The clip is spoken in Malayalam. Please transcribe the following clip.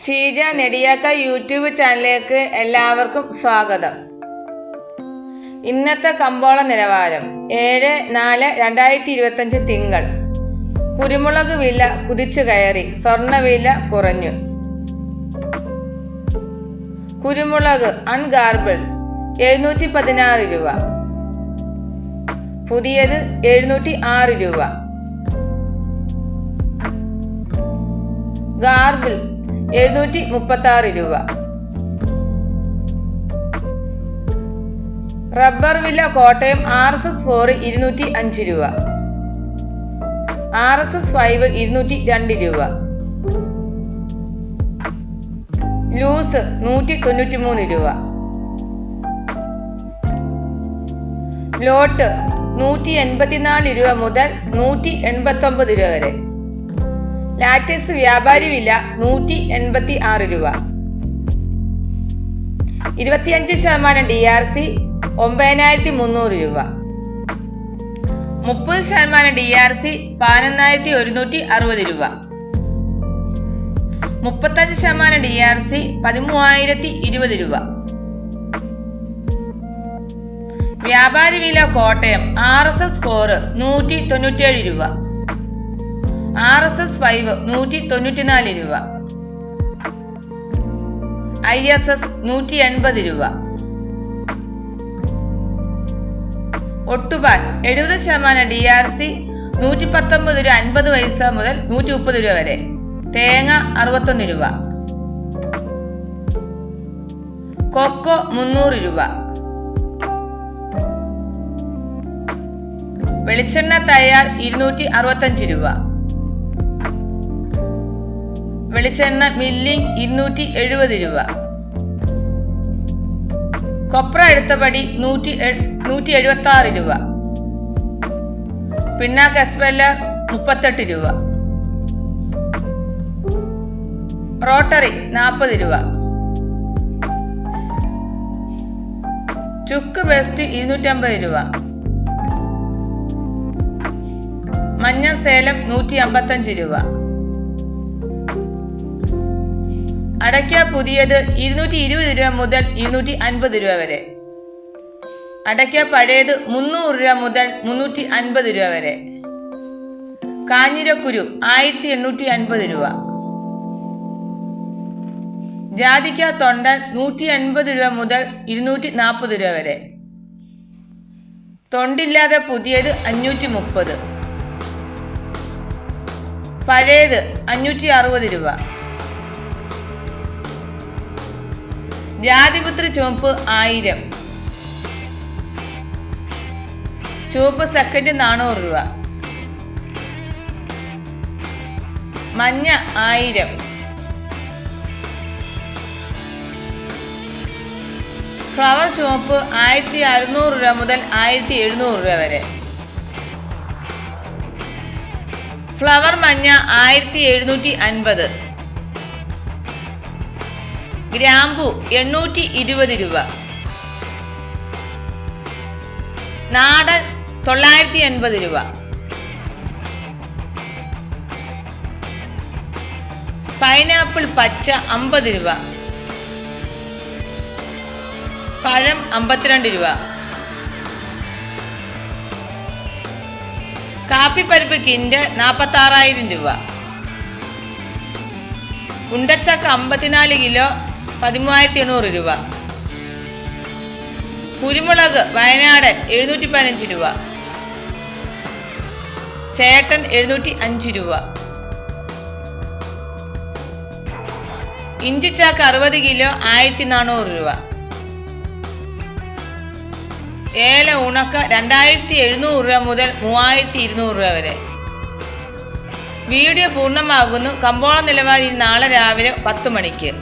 ഷീജ നെടിയാക്ക യൂട്യൂബ് ചാനലിലേക്ക് എല്ലാവർക്കും സ്വാഗതം. ഇന്നത്തെ കമ്പോള നിലവാരം. ഏഴ് നാല് രണ്ടായിരത്തി ഇരുപത്തഞ്ച് തിങ്കൾ. കുരുമുളക് വില കുതിച്ചു കയറി. സ്വർണവില കുറഞ്ഞു. കുരുമുളക് അൺഗാർബിൾ. എഴുന്നൂറ്റി പതിനാറ് രൂപ. പുതിയത് എഴുന്നൂറ്റി ആറ് രൂപ. ഗാർബിൾ എഴുന്നൂറ്റി മുപ്പത്തി ആറ് രൂപ. റബ്ബർ വില Kottayam R S S four ഇരുന്നൂറ്റി അഞ്ച് രൂപ. ആർ എസ് എസ് ഫൈവ് ഇരുന്നൂറ്റി രണ്ട് രൂപ. ലൂസ് നൂറ്റി തൊണ്ണൂറ്റി മൂന്ന് രൂപ. ലോട്ട് നൂറ്റി എൺപത്തിനാല് രൂപ മുതൽ നൂറ്റി എൺപത്തി ഒമ്പത് രൂപ വരെ. ലാറ്റക്സ് വ്യാപാരി വില നൂറ്റി എൺപത്തി ആറ് രൂപ. ഇരുപത്തിയഞ്ച് ശതമാനം ഡി ആർ സി ഒമ്പതിനായിരത്തി മുന്നൂറ് രൂപ. മുപ്പത് ശതമാനം ഡി ആർ സി പതിനൊന്നായിരത്തി ഒരുന്നൂറ്റി അറുപത് രൂപ. മുപ്പത്തഞ്ച് ശതമാനം ഡി ആർ സി പതിമൂവായിരത്തി ഇരുപത് രൂപ. വ്യാപാരി വില Kottayam R S S four നൂറ്റി തൊണ്ണൂറ്റേഴ് രൂപ. ആർ എസ് എസ് ഫൈവ് നൂറ്റി തൊണ്ണൂറ്റിനാല് രൂപ. ഐ എസ് എസ് നൂറ്റി എൺപത് രൂപ. ഒട്ടുപാൽ എഴുപത് ശതമാനം ഡി ആർ സി നൂറ്റി പത്തൊമ്പത് രൂപ അൻപത് പൈസ മുതൽ നൂറ്റി മുപ്പത് രൂപ വരെ. തേങ്ങ അറുപത്തൊന്ന് രൂപ. കൊക്കോ മുന്നൂറ് രൂപ. വെളിച്ചെണ്ണ തയ്യാർ ഇരുന്നൂറ്റി അറുപത്തഞ്ച് രൂപ. വെളിച്ചെണ്ണ മില്ലിംഗ് ഇരുന്നൂറ്റി എഴുപത് രൂപ. കൊപ്ര എടുത്തപടി നൂറ്റി നൂറ്റി എഴുപത്തി ആറ് രൂപ. പിണ്ണാക്ക് എസ്പെല്ലർ മുപ്പത്തെട്ട് രൂപ. റോട്ടറി നാൽപ്പത് രൂപ. ചുക്ക് ബെസ്റ്റ് ഇരുന്നൂറ്റമ്പത് രൂപ. മഞ്ഞ സേലം നൂറ്റി അമ്പത്തഞ്ച് രൂപ. അടയ്ക്ക പുതിയത് ഇരുന്നൂറ്റി ഇരുപത് രൂപ മുതൽ ഇരുന്നൂറ്റി അൻപത് രൂപ വരെ. അടയ്ക്ക പഴയത് മുന്നൂറ് രൂപ മുതൽ മുന്നൂറ്റി അൻപത് രൂപ വരെ. കാഞ്ഞിരക്കുരു ആയിരത്തി എണ്ണൂറ്റി അൻപത് രൂപ. ജാതിക്ക തൊണ്ടൻ നൂറ്റി അൻപത് രൂപ മുതൽ ഇരുന്നൂറ്റി നാൽപ്പത് രൂപ വരെ. തൊണ്ടില്ലാതെ പുതിയത് അഞ്ഞൂറ്റി മുപ്പത് പഴയത് അഞ്ഞൂറ്റി അറുപത് രൂപ. ജാതിപുത്രി ചുവപ്പ് ആയിരം. ചുവപ്പ് സെക്കൻഡ് നാനൂറ് രൂപ. മഞ്ഞ ആയിരം. ഫ്ലവർ ചുവപ്പ് ആയിരത്തി അറുന്നൂറ് രൂപ മുതൽ ആയിരത്തി എഴുന്നൂറ് രൂപ വരെ. ഫ്ലവർ മഞ്ഞ ആയിരത്തി എഴുന്നൂറ്റി അൻപത്. ഗ്രാമ്പു എണ്ണൂറ്റി ഇരുപത് രൂപ. നാടൻ തൊള്ളായിരത്തി എൺപത് രൂപ. പൈനാപ്പിൾ പച്ച അമ്പത് രൂപ. പഴം അമ്പത്തിരണ്ട് രൂപ. കാപ്പിപ്പരിപ്പ് കിൻഡ് നാൽപ്പത്തി ആറായിരം രൂപ. ഉണ്ടച്ചക്ക അമ്പത്തിനാല് കിലോ പതിമൂവായിരത്തി എണ്ണൂറ് രൂപ. കുരുമുളക് വയനാടൻ എഴുന്നൂറ്റി പതിനഞ്ച് രൂപ. ചേട്ടൻ എഴുന്നൂറ്റി അഞ്ച് രൂപ. ഇഞ്ചിച്ചാക്ക് അറുപത് കിലോ ആയിരത്തി നാനൂറ് രൂപ. ഏല ഉണക്ക രണ്ടായിരത്തി എഴുന്നൂറ് രൂപ മുതൽ മൂവായിരത്തി ഇരുന്നൂറ് രൂപ വരെ. വീഡിയോ പൂർണമാകുന്നു. കമ്പോള നിലവാരി നാളെ രാവിലെ പത്ത് മണിക്ക്.